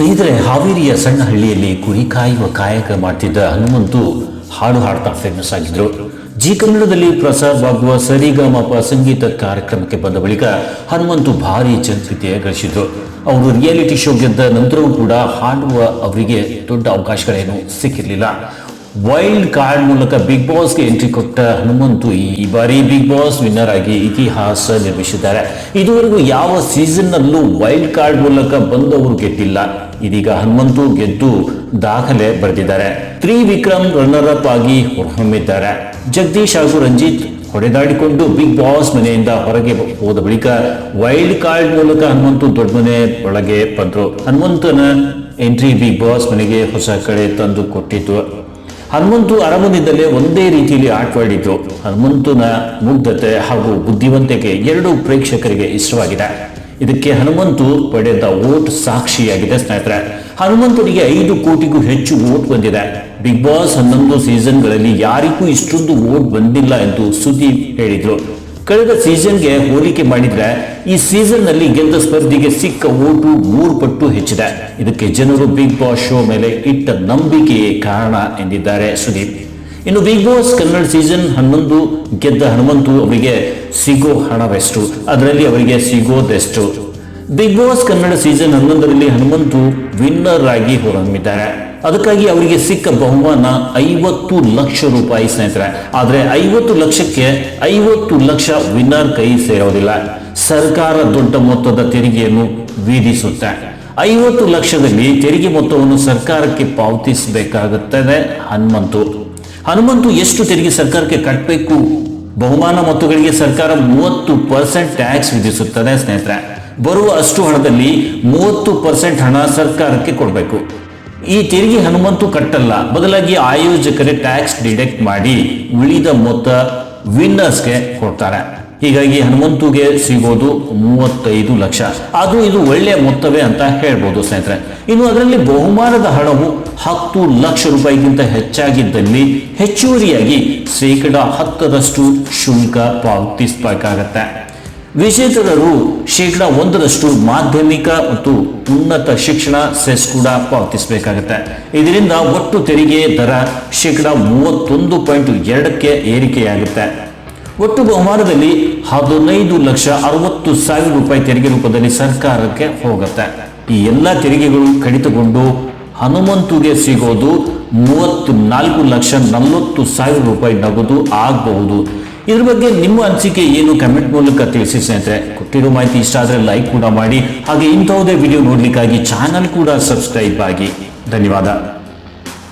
ಸ್ನೇಹಿತರೆ, ಹಾವೇರಿಯ ಸಣ್ಣ ಹಳ್ಳಿಯಲ್ಲಿ ಕುರಿ ಕಾಯುವ ಕಾಯಕ ಮಾಡ್ತಿದ್ದ ಹನುಮಂತು ಹಾಡು ಹಾಡ್ತಾ ಫೇಮಸ್ ಆಗಿದ್ರು ಜಿ ಕನ್ನಡದಲ್ಲಿ ಪ್ರಸಾರವಾಗುವ ಸರಿಗಮಪ ಸಂಗೀತ ಕಾರ್ಯಕ್ರಮಕ್ಕೆ ಬಂದ ಬಳಿಕ ಹನುಮಂತು ಭಾರಿ ಜನಪ್ರಿಯ ಗಳಿಸಿದ್ರು. ಅವರು ರಿಯಾಲಿಟಿ ಶೋ ಗೆದ್ದ ನಂತರವೂ ಕೂಡ ಹಾಡುವ ಅವರಿಗೆ ದೊಡ್ಡ ಅವಕಾಶಗಳೇನು ಸಿಕ್ಕಿರಲಿಲ್ಲ. ವೈಲ್ಡ್ ಕಾರ್ಡ್ ಮೂಲಕ ಬಿಗ್ ಬಾಸ್ಗೆ ಎಂಟ್ರಿ ಕೊಟ್ಟ ಹನುಮಂತು ಈ ಬಾರಿ ಬಿಗ್ ಬಾಸ್ ವಿನ್ನರ್ ಆಗಿ ಇತಿಹಾಸ ನಿರ್ಮಿಸಿದ್ದಾರೆ. ಇದುವರೆಗೂ ಯಾವ ಸೀಸನ್ನಲ್ಲೂ ವೈಲ್ಡ್ ಕಾರ್ಡ್ ಮೂಲಕ ಬಂದವರು ಗೆದ್ದಿಲ್ಲ. ಇದೀಗ ಹನುಮಂತು ಗೆದ್ದು ದಾಖಲೆ ಬರೆದಿದ್ದಾರೆ. ತ್ರಿವಿಕ್ರಮ್ ರನ್ನರ್ ಅಪ್ ಆಗಿ ಹೊರಹೊಮ್ಮಿದ್ದಾರೆ. ಜಗದೀಶ್ ಹಾಗೂ ರಂಜಿತ್ ಹೊಡೆದಾಡಿಕೊಂಡು ಬಿಗ್ ಬಾಸ್ ಮನೆಯಿಂದ ಹೊರಗೆ ಹೋದ ಬಳಿಕ ವೈಲ್ಡ್ ಕಾರ್ಡ್ ಮೂಲಕ ಹನುಮಂತು ದೊಡ್ಡ ಮನೆ ಒಳಗೆ ಬಂದರು. ಹನುಮಂತನ ಎಂಟ್ರಿ ಬಿಗ್ ಬಾಸ್ ಮನೆಗೆ ಹೊಸ ಕಡೆ ತಂದು ಕೊಟ್ಟಿತ್ತು. ಹನುಮಂತು ಅರಮನೆಯಲ್ಲೇ ಒಂದೇ ರೀತಿಯಲ್ಲಿ ಆಟವಾಡಿದ್ರು ಹನುಮಂತನ ಮುಗ್ಧತೆ ಹಾಗೂ ಬುದ್ಧಿವಂತಿಕೆ ಎರಡೂ ಪ್ರೇಕ್ಷಕರಿಗೆ ಇಷ್ಟವಾಗಿದೆ. ಇದಕ್ಕೆ ಹನುಮಂತು ಪಡೆದ ಓಟ್ ಸಾಕ್ಷಿಯಾಗಿದೆ ಸ್ನೇಹಿತರೆ. ಹನುಮಂತನಿಗೆ ಐದು ಕೋಟಿಗೂ ಹೆಚ್ಚು ಓಟ್ ಬಂದಿದೆ. ಬಿಗ್ ಬಾಸ್ ಹನ್ನೊಂದು ಸೀಸನ್ಗಳಲ್ಲಿ ಯಾರಿಗೂ ಇಷ್ಟೊಂದು ಓಟ್ ಬಂದಿಲ್ಲ ಎಂದು ಸುದೀಪ್ ಹೇಳಿದ್ರು. ಕಳೆದ ಸೀಸನ್ಗೆ ಹೋಲಿಕೆ ಮಾಡಿದ್ರೆ ಈ ಸೀಸನ್ನಲ್ಲಿ ಗೆದ್ದ ಸ್ಪರ್ಧಿಗೆ ಸಿಕ್ಕ ಓಟು ಮೂರು ಪಟ್ಟು ಹೆಚ್ಚಿದೆ. ಇದಕ್ಕೆ ಜನರು ಬಿಗ್ ಬಾಸ್ ಶೋ ಮೇಲೆ ಇಟ್ಟ ನಂಬಿಕೆಯೇ ಕಾರಣ ಎಂದಿದ್ದಾರೆ ಸುದೀಪ್. ಇನ್ನು ಬಿಗ್ ಬಾಸ್ ಕನ್ನಡ ಸೀಸನ್ ಹನ್ನೊಂದು ಗೆದ್ದ ಹನುಮಂತು ಅವರಿಗೆ ಸಿಗೋ ಹಣವೆಷ್ಟು? ಅದರಲ್ಲಿ ಅವರಿಗೆ ಸಿಗೋದೆಷ್ಟು? ಬಿಗ್ ಬಾಸ್ ಕನ್ನಡ ಸೀಸನ್ ಹನ್ನೊಂದರಲ್ಲಿ ಹನುಮಂತು ವಿನ್ನರ್ ಆಗಿ ಹೊರಹೊಮ್ಮಿದ್ದಾರೆ. ಅದಕ್ಕಾಗಿ ಅವರಿಗೆ ಸಿಕ್ಕ ಬಹುಮಾನ ಐವತ್ತು ಲಕ್ಷ ರೂಪಾಯಿ ಸ್ನೇಹಿತರೆ. ಆದರೆ ಐವತ್ತು ಲಕ್ಷಕ್ಕೆ ಐವತ್ತು ಲಕ್ಷ ವಿನ್ನರ್ ಕೈ ಸೇರೋದಿಲ್ಲ. ಸರ್ಕಾರ ದೊಡ್ಡ ಮೊತ್ತದ ತೆರಿಗೆಯನ್ನು ವಿಧಿಸುತ್ತೆ. ಐವತ್ತು ಲಕ್ಷದಲ್ಲಿ ತೆರಿಗೆ ಮೊತ್ತವನ್ನು ಸರ್ಕಾರಕ್ಕೆ ಪಾವತಿಸಬೇಕಾಗುತ್ತದೆ ಹನುಮಂತು. ಹನುಮಂತು ಎಷ್ಟು ತೆರಿಗೆ ಸರ್ಕಾರಕ್ಕೆ ಕಟ್ಟಬೇಕು ಬಹುಮಾನ ಮೊತ್ತಗಳಿಗೆ ಸರ್ಕಾರ ಮೂವತ್ತು ಪರ್ಸೆಂಟ್ ಟ್ಯಾಕ್ಸ್ ವಿಧಿಸುತ್ತದೆ ಸ್ನೇಹಿತರೆ. ಬರುವ ಅಷ್ಟು ಹಣದಲ್ಲಿ ಮೂವತ್ತು ಪರ್ಸೆಂಟ್ ಹಣ ಸರ್ಕಾರಕ್ಕೆ ಕೊಡಬೇಕು. ಈ ತೆರಿಗೆ ಹನುಮಂತು ಕಟ್ಟಲ್ಲ. ಬದಲಾಗಿ ಆಯೋಜಕರೇ ಟ್ಯಾಕ್ಸ್ ಡಿಡೆಕ್ಟ್ ಮಾಡಿ ಉಳಿದ ಮೊತ್ತ ವಿನ್ನರ್ಸ್ಗೆ ಕೊಡ್ತಾರೆ. ಹೀಗಾಗಿ ಹನುಮಂತುಗೆ ಸಿಗೋದು ಮೂವತ್ತೈದು ಲಕ್ಷ. ಅದು ಇದು ಒಳ್ಳೆಯ ಮೊತ್ತವೇ ಅಂತ ಹೇಳ್ಬೋದು ಸ್ನೇಹಿತರೆ. ಇನ್ನು ಅದರಲ್ಲಿ ಬಹುಮಾನದ ಹಣವು ಹತ್ತು ಲಕ್ಷ ರೂಪಾಯಿಗಿಂತ ಹೆಚ್ಚಾಗಿದ್ದಲ್ಲಿ ಹೆಚ್ಚುವರಿಯಾಗಿ ಶೇಕಡ ಹತ್ತರಷ್ಟು ಶುಲ್ಕ ಪಾವತಿಸಬೇಕಾಗತ್ತೆ. ವಿಜೇತರರು ಶೇಕಡ ಒಂದರಷ್ಟು ಮಾಧ್ಯಮಿಕ ಮತ್ತು ಉನ್ನತ ಶಿಕ್ಷಣ ಸೆಸ್ ಕೂಡ ಪಾವತಿಸಬೇಕಾಗತ್ತೆ. ಇದರಿಂದ ಒಟ್ಟು ತೆರಿಗೆ ದರ ಶೇಕಡ ಮೂವತ್ತೊಂದು ಪಾಯಿಂಟ್ ಎರಡಕ್ಕೆ ಏರಿಕೆಯಾಗುತ್ತೆ. ಒಟ್ಟು ಬಹುಮಾನದಲ್ಲಿ ಹದಿನೈದು ಲಕ್ಷ ಅರವತ್ತು ಸಾವಿರ ರೂಪಾಯಿ ತೆರಿಗೆ ರೂಪದಲ್ಲಿ ಸರ್ಕಾರಕ್ಕೆ ಹೋಗುತ್ತೆ. ಈ ಎಲ್ಲ ತೆರಿಗೆಗಳು ಕಡಿತಗೊಂಡು ಹನುಮಂತುಗೆ ಸಿಗೋದು ಮೂವತ್ತು ನಾಲ್ಕು ಲಕ್ಷ ನಲವತ್ತು ಸಾವಿರ ರೂಪಾಯಿ ನಗದು ಆಗಬಹುದು. ಇದ್ರ ಬಗ್ಗೆ ನಿಮ್ಮ ಅನಿಸಿಕೆ ಏನು? ಕಮೆಂಟ್ ಮೂಲಕ ತಿಳಿಸಿ ಸ್ನೇಹಿತರೆ. ಕೊಟ್ಟಿರೋ ಮಾಹಿತಿ ಇಷ್ಟ ಆದರೆ ಲೈಕ್ ಕೂಡ ಮಾಡಿ. ಹಾಗೆ ಇಂಥವುದೇ ವಿಡಿಯೋ ನೋಡಲಿಕ್ಕಾಗಿ ಚಾನಲ್ ಕೂಡ ಸಬ್ಸ್ಕ್ರೈಬ್ ಆಗಿ. ಧನ್ಯವಾದ.